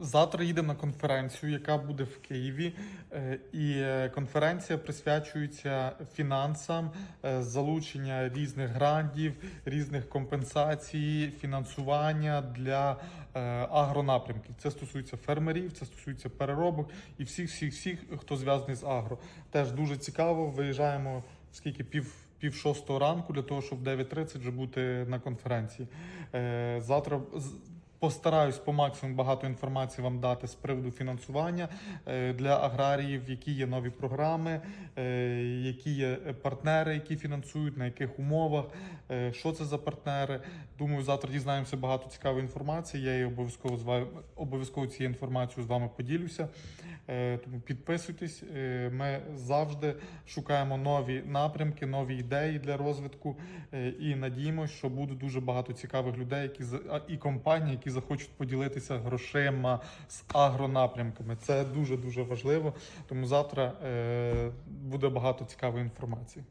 Завтра їдемо на конференцію, яка буде в Києві. Е, І е, конференція присвячується фінансам, е, залучення різних грантів, різних компенсацій, фінансування для агронапрямків. Це стосується фермерів, це стосується переробок і всіх, всіх, всіх, хто зв'язаний з агро. Теж дуже цікаво. Виїжджаємо скільки пів. Пів шостого ранку для того, щоб в 9.30 вже бути на конференції. Завтра постараюсь по максимуму багато інформації вам дати з приводу фінансування е, для аграріїв, які є нові програми, е, які є партнери, які фінансують, на яких умовах, е, що це за партнери. Думаю, завтра дізнаємося багато цікавої інформації. Я її обов'язково з обов'язково цією інформацією з вами поділюся. Е, Тому підписуйтесь. Е, Ми завжди шукаємо нові напрямки, нові ідеї для розвитку е, і надіємося, що буде дуже багато цікавих людей, які і компаній, які захочуть поділитися грошима з агронапрямками. Це дуже дуже важливо. Тому завтра буде багато цікавої інформації.